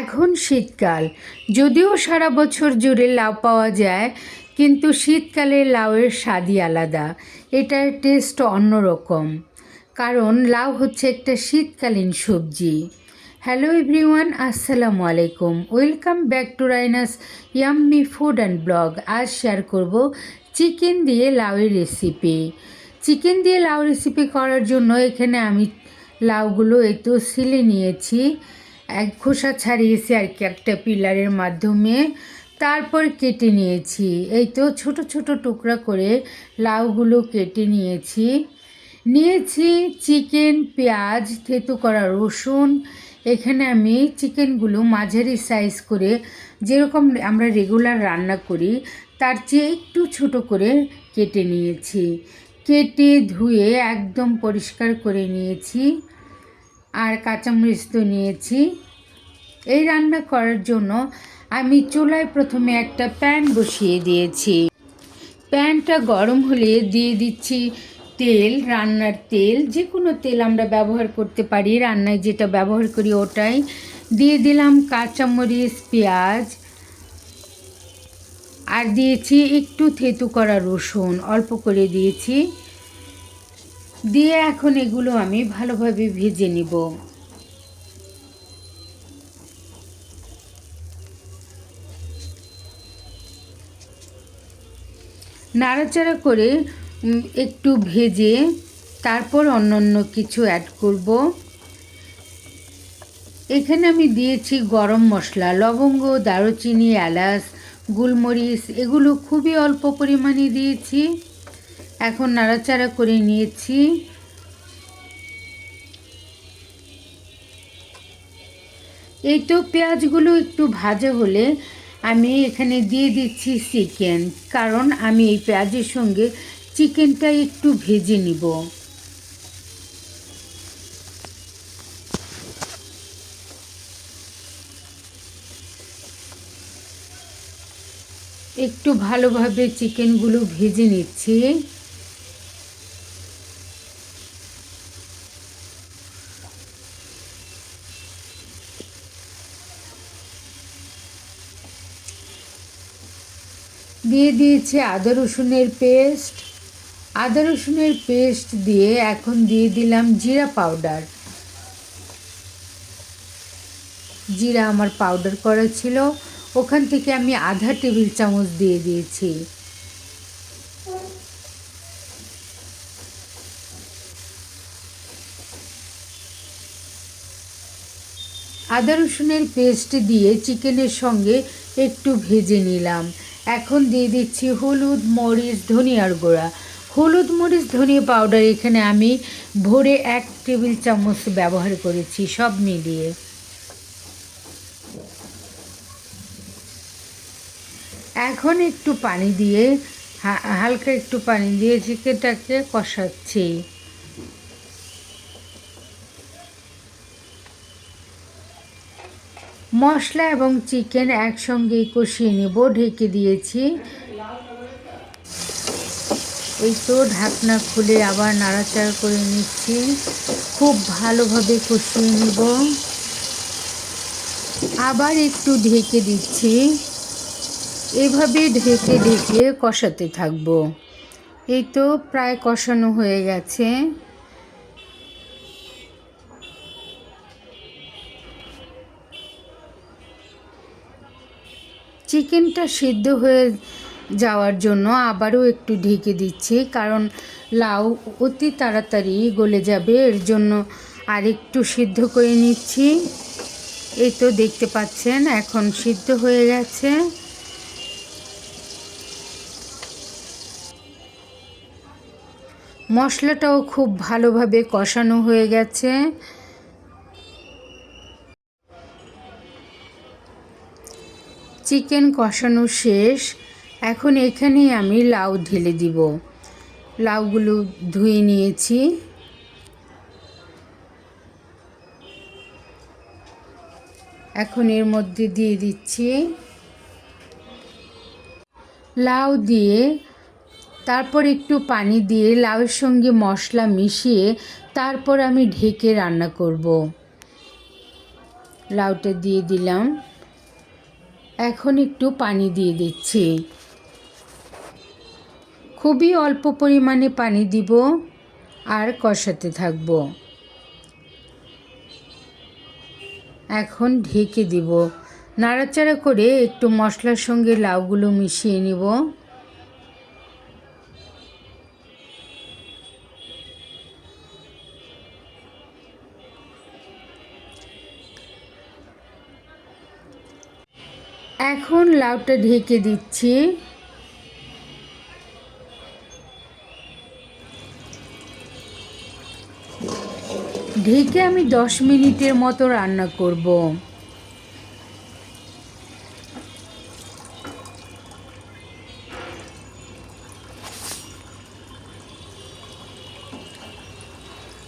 এখন শীতকাল। যদিও সারা বছর জুড়ে লাউ পাওয়া যায়, কিন্তু শীতকালে লাউয়ের স্বাদই আলাদা। এটার টেস্ট অন্যরকম। কারণ লাউ হচ্ছে একটা শীতকালীন সবজি। হ্যালো এভরিওয়ান, আসসালামু আলাইকুম। Welcome back to Raina's yummy food and blog. আজ শেয়ার করব চিকেন দিয়ে লাউয়ের রেসিপি। চিকেন দিয়ে লাউ রেসিপি করার জন্য এখানে আমি লাউগুলো একটু সিলে নিয়েছি। এক খোসা ছাড়িয়েছি আর কি একটা পিলারের মাধ্যমে। তারপর কেটে নিয়েছি। এই তো ছোট ছোট টুকরা করে লাউগুলো কেটে নিয়েছি। নিয়েছি চিকেন, পেঁয়াজ, থেতু করা রসুন। এখানে আমি চিকেনগুলো মাঝারি সাইজ করে যেরকম আমরা রেগুলার রান্না করি, তার চেয়ে একটু ছোট করে কেটে নিয়েছি। কেটে ধুয়ে একদম পরিষ্কার করে নিয়েছি। আর কাঁচামরিচ তো নিয়েছি। এই রান্না করার জন্য আমি চুলায় প্রথমে একটা প্যান বসিয়ে দিয়েছি। প্যানটা গরম হলে দিয়ে দিচ্ছি তেল, রান্নার তেল। যে কোনো তেল আমরা ব্যবহার করতে পারি, রান্নায় যেটা ব্যবহার করি ওটাই। দিয়ে দিলাম কাঁচামরিচ, পেঁয়াজ। আর দিয়েছি একটু থেতু করা রসুন। অল্প করে দিয়েছি। দিয়ে এখন এগুলো আমি ভালোভাবে ভেজে নিব। নাড়াচাড়া করে একটু ভেজে তারপর অন্যান্য কিছু অ্যাড করব। এখানে আমি দিয়েছি গরম মশলা, লবঙ্গ, দারুচিনি, এলাচ, গোলমরিচ, এগুলো খুবই অল্প পরিমাণে দিয়েছি। এখন নাড়াচাড়া করে নিয়েছি। এই তো পেঁয়াজগুলো একটু ভাজা হলে আমি এখানে দিয়ে দিচ্ছি চিকেন, কারণ আমি এই পেঁয়াজের সঙ্গে চিকেনটা একটু ভেজে নিব। একটু ভালোভাবে চিকেনগুলো ভেজে নিচ্ছি। দিয়ে দিয়েছি আদা রসুনের পেস্ট। আদা রসুনের পেস্ট দিয়ে এখন দিয়ে দিলাম জিরা পাউডার। জিরা আমার পাউডার করা ছিল। ওখান থেকে আমি আধা টেবিল চামচ দিয়ে দিয়েছি। আদা রসুনের পেস্ট দিয়ে চিকেনের সঙ্গে একটু ভেজে নিলাম। এখন দিয়ে দিচ্ছি হলুদ মরিচ ধনিয়ার গুঁড়া। হলুদ মরিচ, ধনিয়া পাউডার এখানে আমি ভরে এক টেবিল চামচ ব্যবহার করেছি সব মিলিয়ে। এখন একটু পানি দিয়ে হালকা একটু পানি দিয়ে চিকেনটাকে কষাচ্ছি। মশলা এবং চিকেন একসঙ্গে কষিয়ে নেব, ঢেকে দিয়েছি। এই তো ঢাকনা খুলে আবার নাড়াচাড়া করে নিচ্ছি। খুব ভালোভাবে কষিয়ে নেব। আবার একটু ঢেকে দিচ্ছি। এভাবে ঢেকে ঢেকে কষাতে থাকব। এই তো প্রায় কষানো হয়ে গেছে। চিকেনটা সিদ্ধ হয়ে যাওয়ার জন্য আবারও একটু ঢেকে দিচ্ছি, কারণ লাউ অতি তাড়াতাড়ি গলে যাবে, এর জন্য আর একটু সিদ্ধ করে নিচ্ছি। এই তো দেখতে পাচ্ছেন, এখন সিদ্ধ হয়ে গেছে। মশলাটাও খুব ভালোভাবে কষানো হয়ে গেছে। চিকেন কষানো শেষ। এখন এখানেই আমি লাউ ঢেলে দিব। লাউগুলো ধুয়ে নিয়েছি। এখন এর মধ্যে দিয়ে দিচ্ছি লাউ দিয়ে। তারপর একটু পানি দিয়ে লাউয়ের সঙ্গে মশলা মিশিয়ে তারপর আমি ঢেকে রান্না করব। লাউটা দিয়ে দিলাম। এখন একটু পানি দিয়ে দিচ্ছি। খুবই অল্প পরিমাণে পানি দিব আর কষাতে থাকব। এখন ঢেকে দিব। নাড়াচাড়া করে একটু মশলার সঙ্গে লাউগুলো মিশিয়ে নিব। এখন লাউটা ঢেকে দিচ্ছি। ঢেকে আমি দশ মিনিটের মতো রান্না করব।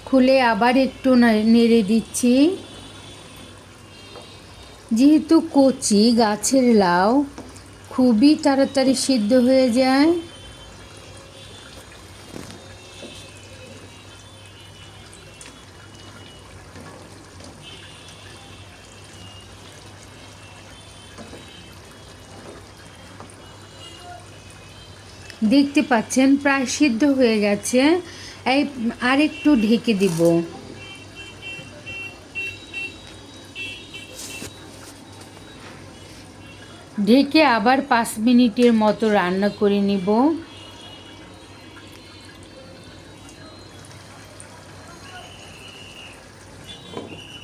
খুলে আবার একটু নেড়ে দিচ্ছি। যেহেতু কচি গাছের লাউ খুবই তাড়াতাড়ি সিদ্ধ হয়ে যায়। দেখতে পাচ্ছেন, প্রায় সিদ্ধ হয়ে গেছে। এই আরেকটু ঢেকে দিব। ঢেকে আবার পাঁচ মিনিটের মতো রান্না করে নিব।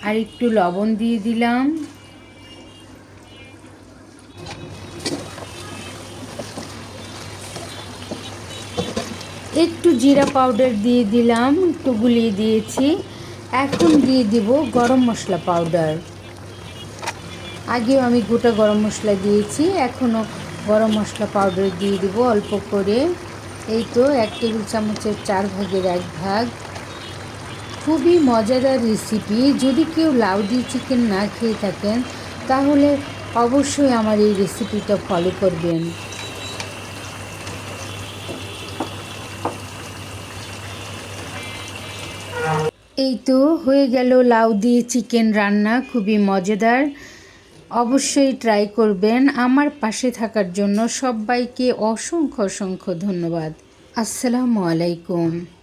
আর একটু লবণ দিয়ে দিলাম। একটু জিরা পাউডার দিয়ে দিলাম, একটু গুলিয়ে দিয়েছি। এখন দিয়ে দিব গরম মশলা পাউডার। আগেও আমি গোটা গরম মশলা দিয়েছি, এখনও গরম মশলা পাউডার দিয়ে দিব অল্প করে। এই তো এক টেবিল চামচের চার ভাগের এক ভাগ। খুবই মজাদার রেসিপি যদি কেউ লাউ দিয়ে চিকেন না খেয়ে থাকেন, তাহলে অবশ্যই আমার এই রেসিপিটা ফলো করবেন। এই তো হয়ে গেল লাউ দিয়ে চিকেন রান্না, খুবই মজাদার। অবশ্যই ট্রাই করবেন। আমার পাশে থাকার জন্য সবাইকে অসংখ্য অসংখ্য ধন্যবাদ। আসসালামু আলাইকুম।